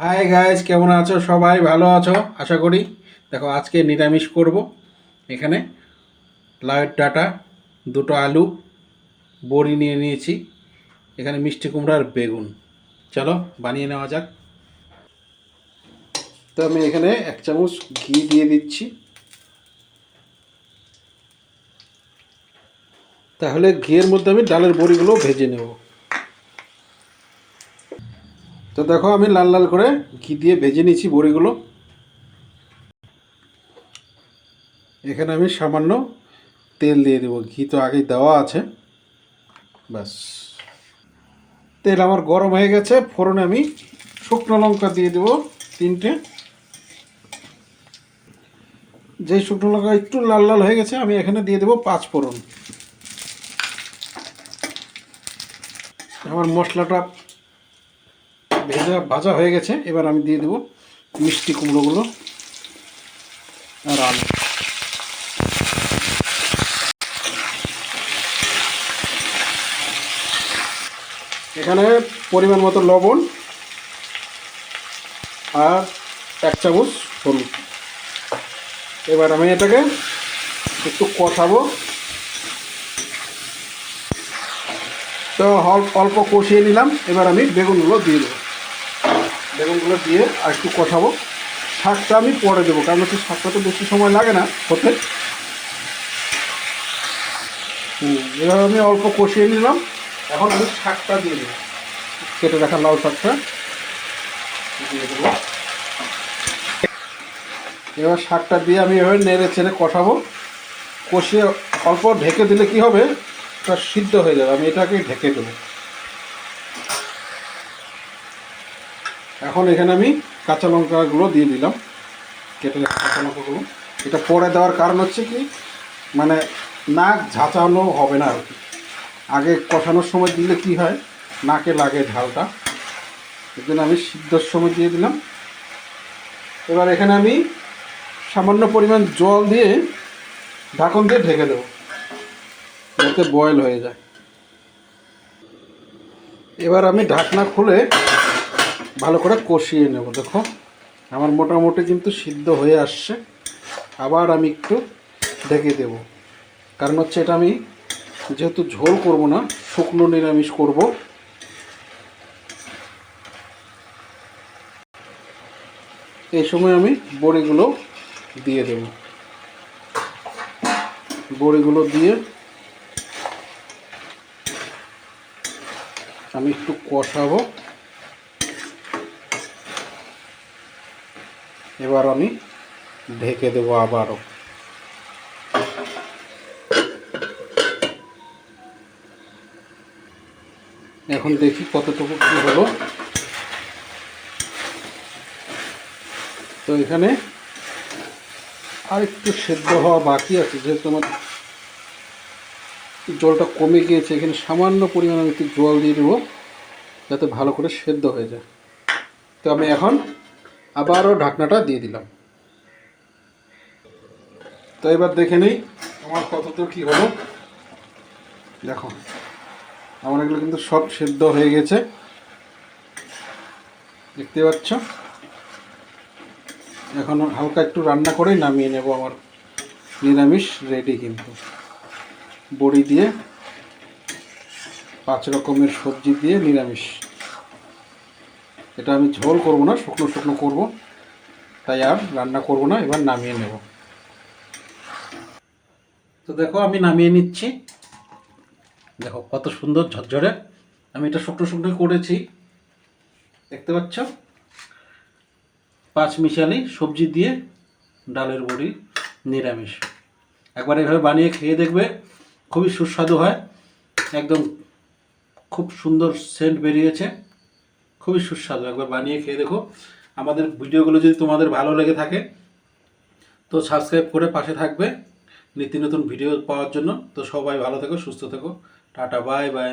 Hi guys কেমন আছো? সবাই ভালো আছো? আশা করি। দেখো, আজকে নিরামিষ করব। এখানে লাউয়ের ডাটা, দুটো আলু, বড়ি নিয়ে নিয়েছি। এখানে মিষ্টি কুমড়ার বেগুন। চলো, বানিয়ে নেওয়া যাক। তো আমি এখানে এক চামচ ঘি দিয়ে দিচ্ছি। তাহলে ঘিয়ের মধ্যে আমি ডালের বড়িগুলো ভেজে নেব। তো দেখো আমি লাল লাল করে ঘি দিয়ে ভেজে নিয়েছি বড়িগুলো। এখানে আমি সামান্য তেল দিয়ে দেবো। ঘি তো আগেই দেওয়া আছে। ব্যাস। তেল আমার গরম হয়ে গেছে। ফোড়নে আমি শুকনো লঙ্কা দিয়ে দেবো তিনটে। যেই শুকনো লঙ্কা একটু লাল লাল হয়ে গেছে, আমি এখানে দিয়ে দেবো পাঁচ ফোড়ন। আমার মশলাটা ভেজা ভাজা হয়ে গেছে, এবার আমি দিয়ে দেবো মিষ্টি কুমড়োগুলো আর আলু। এখানে পরিমাণ মতো লবণ আর এক চামচ হলুদ। এবার আমি এটাকে একটু কষাবো। তো অল্প কষিয়ে নিলাম, এবার আমি বেগুনগুলো দিয়ে দেবো। বেগুনগুলো দিয়ে আর একটু কষাবো। শাকটা আমি পরে দেবো, কারণ হচ্ছে শাকটা তো বেশি সময় লাগে না হতে। হুম, এবার আমি অল্প কষিয়ে নিলাম। এখন আমি শাকটা দিয়ে দেবো। কেটে রাখা লাউ শাকটা দিয়ে দেবো। এবার শাকটা দিয়ে আমি এভাবে নেড়ে ছেড়ে কষাবো। কষিয়ে অল্প ঢেকে দিলে কি হবে? সিদ্ধ হয়ে যাবে, আমি এটাকে ঢেকে দেবো। এখন এখানে আমি কাঁচা লঙ্কাগুলো দিয়ে দিলাম। কেটে কাঁচা লঙ্কাগুলো। এটা পরে দেওয়ার কারণ হচ্ছে কি মানে নাক ঝাঁচানো হবে না আর কি। আগে কষানোর সময় দিলে কি হয়, নাকে লাগে ঝালটা এর জন্য আমি সিদ্ধর সময় দিয়ে দিলাম। এবার এখানে আমি সামান্য পরিমাণ জল দিয়ে ঢাকন দিয়ে ঢেকে দেবো, যাতে বয়েল হয়ে যায়। এবার আমি ঢাকনা খুলে ভালো করে কষিয়ে নেব, দেখো। আমার মোটামুটি কিন্তু সিদ্ধ হয়ে আসছে। আবার আমি একটু ঢেকে দেব। কারণ হচ্ছে এটা আমি যেহেতু ঝোল করব না, শুকনো নিরামিষ করব। এই সময় আমি বড়িগুলো দিয়ে দেব। বড়িগুলো দিয়ে আমি একটু কষাবো। এবার আমি ঢেকে দেবো আবারও। এখন দেখি কতটুকু কী হলো। তো এখানে আর একটু সেদ্ধ হওয়া বাকি আছে, যেহেতু আমার জলটা কমে গিয়েছে, এখানে সামান্য পরিমাণে আমি একটু জল দিয়ে দেবো, যাতে ভালো করে সেদ্ধ হয়ে যায়। তো আমি এখন আবারও ঢাকনাটা দিয়ে দিলাম। তো এবার দেখে নেই আমার কতদূর কী হলো। দেখো, আমার এগুলো কিন্তু সব সেদ্ধ হয়ে গেছে। দেখতে পাচ্ছ? এখন হালকা একটু রান্না করেই নামিয়ে নেব আমার নিরামিষ রেডি কিন্তু। বড়ি দিয়ে পাঁচ রকমের সবজি দিয়ে নিরামিষ। এটা আমি ঝোল করব না, শুকনো শুকনো করব। তাই আর রান্না করব না, এবার নামিয়ে নেব। তো দেখো, আমি নামিয়ে নিচ্ছি। দেখো, কত সুন্দর ঝরঝরে। আমি এটা শুকনো শুকনো করেছি। দেখতে পাচ্ছ? পাঁচ মিশালি সবজি দিয়ে ডালের বড়ি নিরামিষ। একবার এভাবে বানিয়ে খেয়ে দেখবে, খুবই সুস্বাদু হয়। একদম খুব সুন্দর সেন্ট বেরিয়েছে। খুবই সুস্বাদু। একবার বানিয়ে খেয়ে দেখো। আমাদের ভিডিওগুলো যদি তোমাদের ভালো লেগে থাকে, তো সাবস্ক্রাইব করে পাশে থাকবে। নিত্য নতুন ভিডিও পাওয়ার জন্য। তো সবাই ভালো থেকো, সুস্থ থেকো। Tata bye bye